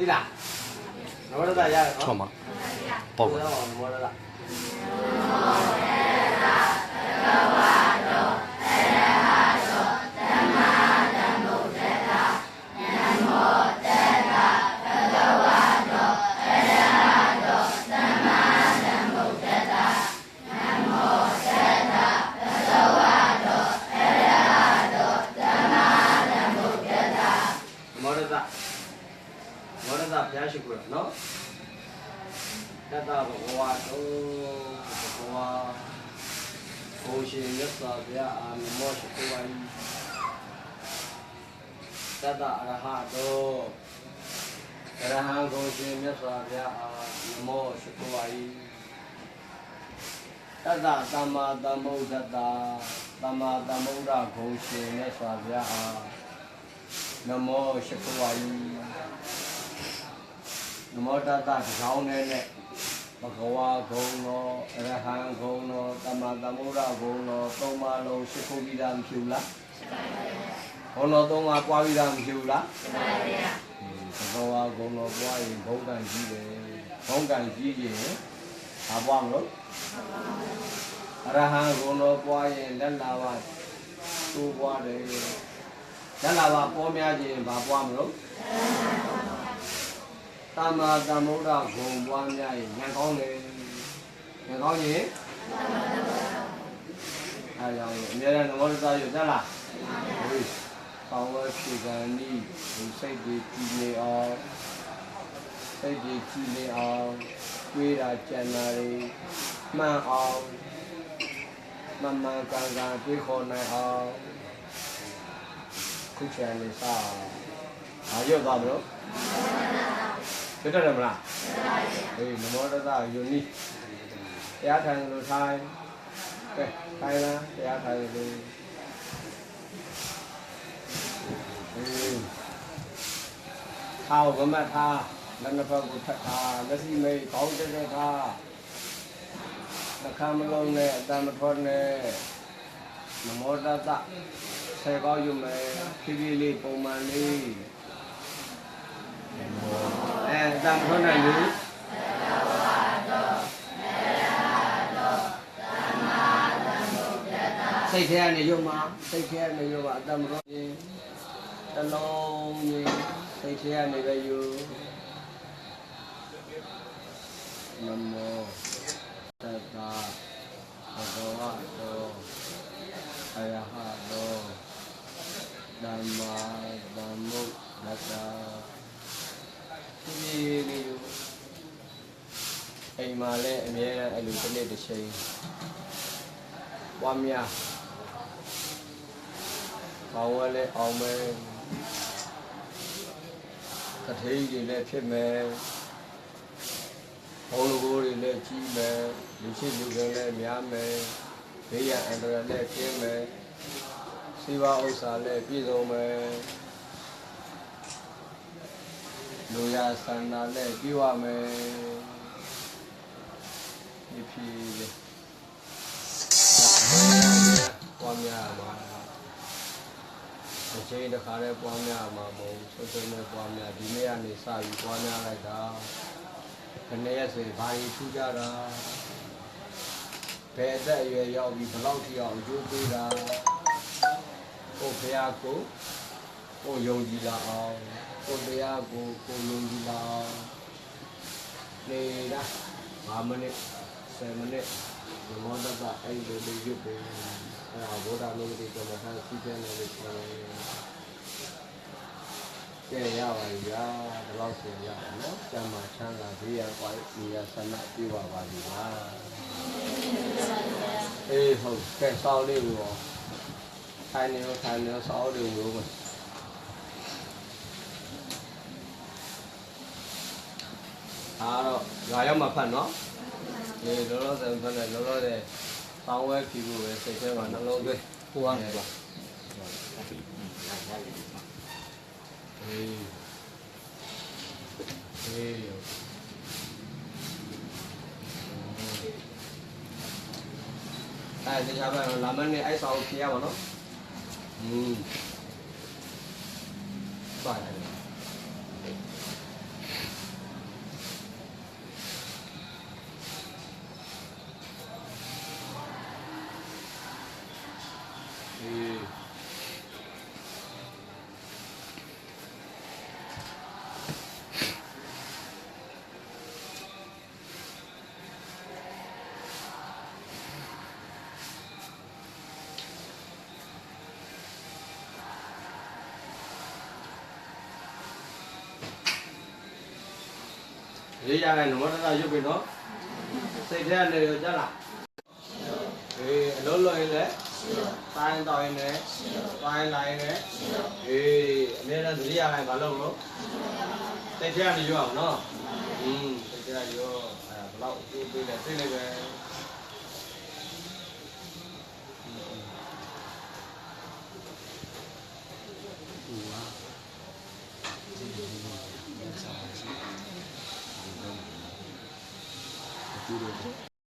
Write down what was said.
ဒီလားနမောတတရတယ်နော်ချောမှာပေါ့ပါနမောတတ တတဘဂဝါတုဘဂဝါဘုရှင်မြတ်စွာဘုရားအာနမောရှိခိုးပါ၏တတအရဟတောအရဟံဘုရှင်မြတ်စွာဘုရားအာနမောရှိခိုးပါ၏တတသမ္မာသမ္ဗုဒ္ဓတ္တသမ္မာသမ္ဗုဒ္ဓဘုရှင်မြတ်စွာ ဘုရားအာနမောရှိခိုးပါ၏နမောတတ္တကြောင်းနဲ့နဲ့ဘဂဝါဂုံတော်အရဟံဂုံတော်တမ္မာသမ္ဗုဒ္ဓဂုံတော်သုံးပါလုံးရှိခိုးပြီးသားမဖြစ်ဘူးလားဘုံတော်သုံးပါးပွားပြီးသားမဖြစ်ဘူးလားဘဂဝါဂုံတော်ပွားရင်ဘုံကံကြီးတယ်ဘုံကံကြီးရင်ဘာပွားမလို့အရဟံဂုံတော်ပွားရင်လက်လာပါသိုးပွားတယ်ရလာပါပေါ်များခြင်းဘာပွားမလို့ တမ္မာသမ္ဗုဒ္ဓဂုံပွားများရင်ဉာဏ်ကောင်းတယ်ဉာဏ်ကောင်းရင်အဲကြောင့်အများရနမောတ္တရရလားဟိုဆောင်းဝဖြေကံဤဒီစိတ်တွေကြည်နေအောင်စိတ်တွေကြည်နေအောင်တွေးတာကြံတာတွေမှန်အောင်မမှန်ကန်ကန်တွေးခေါ်နိုင်အောင်ခုချန်လေးစားအာရုပ်သွားမလို့ ပြတ်တယ်မလားအေးနမောတတယုန်နီတရားထိုင်လို့ထိုင်ကဲထိုင်လားတရားထိုင်လို့အေးထားဘမထားလက်နှစ်ဖက်ကိုထပ်ထားလက်စီမိတ်ကောင်းတဲ့ထားနှခမ်းမလုံးနဲ့အတန်မထွက်နဲ့နမောတတဆယ်ကောက်ယူမယ်ဖြည်းဖြည်းလေးပုံမှန်လေးအဲ တန်ခွန်းနိုင်လူစိတ်ထဲကနေရုံမှာစိတ်ထဲကနေရုံမှာအတမရောရင်တလုံးကြီးစိတ်ထဲကနေပဲယူနမောတတ္တဘဂဝတော အရဟတောဓမ္မာသမ္မုဒ္ဒတာဒီလေးကို အိမ်မှာလည်းအမြဲတမ်းအဲ့လိုတစ်နေ့တစ်ချိန်ပွားများဘောင်းဝဲလည်းအောင်မယ်ကထေးကြီးလည်းဖြစ်မယ်ဘုံလူကိုယ်တွေလည်းကြီးမယ်လူရှိလူကလည်းများမယ်ဘေးရန်အန္တရာယ်လည်းကျင်းမယ်စီဝါဥစ္စာလည်းပြည့်စုံမယ်လူရဆန္ဒလည်းပြည့်ဝမယ် ဒီဖြစ်လေပွားများမှာအချိန်တစ်ခါလဲပွားများမှာမဟုတ်ဆွဆွနဲ့ပွားများဒီနေ့ကနေစပြီးပွားများလိုက်တာခဏရက်ဆိုဘာကြီးထူးကြတာဘယ်အသက်အရွယ်ရောက်ပြီးဘယ်လောက်ထိအောင်အကျိုးပေးတာကိုဖရာကိုကိုယုံကြည်လာအောင်ကိုတရားကိုကိုယုံကြည်လာအောင်နေတာ5မိနစ် 10မိနစ်ဒီမောဒတာအဲ့ဒီလိုရွတ်ပေးအဲ့ဒါဗုဒ္ဓလုံးတိကမ္မထာစီးပြန်နေလို့ပြောတယ်ကဲရပါပြီဗျာဒီလောက်ဆိုရအောင်နော်ကျမ်းမာချမ်းသာဘေးရကွာဒီရဆန္ဒပြေပါပါပြီဗျာအေးဟုတ်ကဲစောင်းလေးကိုရောထိုင်နေရောထိုင်နေရောစောင်းလေးကိုရောအားတော့ငါရောက်မှဖတ်နော် အေးလောလောဆယ်ဖတ်တယ်လောလောဆယ်ပေါင်းဝဲဖြီးဖို့ပဲစိတ်ထဲမှာနှလုံးသွင်းဟိုကနေပါအေးအေးရောအဲ့ဒီချာပဲလာမနဲ့အဲ့ဆောင်ဖြေရပါနော်อืมပါတယ် ရေးရတဲ့နမတရရုပ်ပြီနော်စိတ်ထဲကနေရောကြလားအေးအလုံးလုံးရင်လည်းတိုင်းတော့ရင်လည်းတိုင်းလိုက်ရင်လည်းအေးအများနဲ့သတိရတိုင်းမလုပ်လို့စိတ်ထဲကနေရောအောင်နော်อืมစိတ်ထဲကနေရောအဲဘလောက်အကျိုးပေးလဲသိနေပဲ student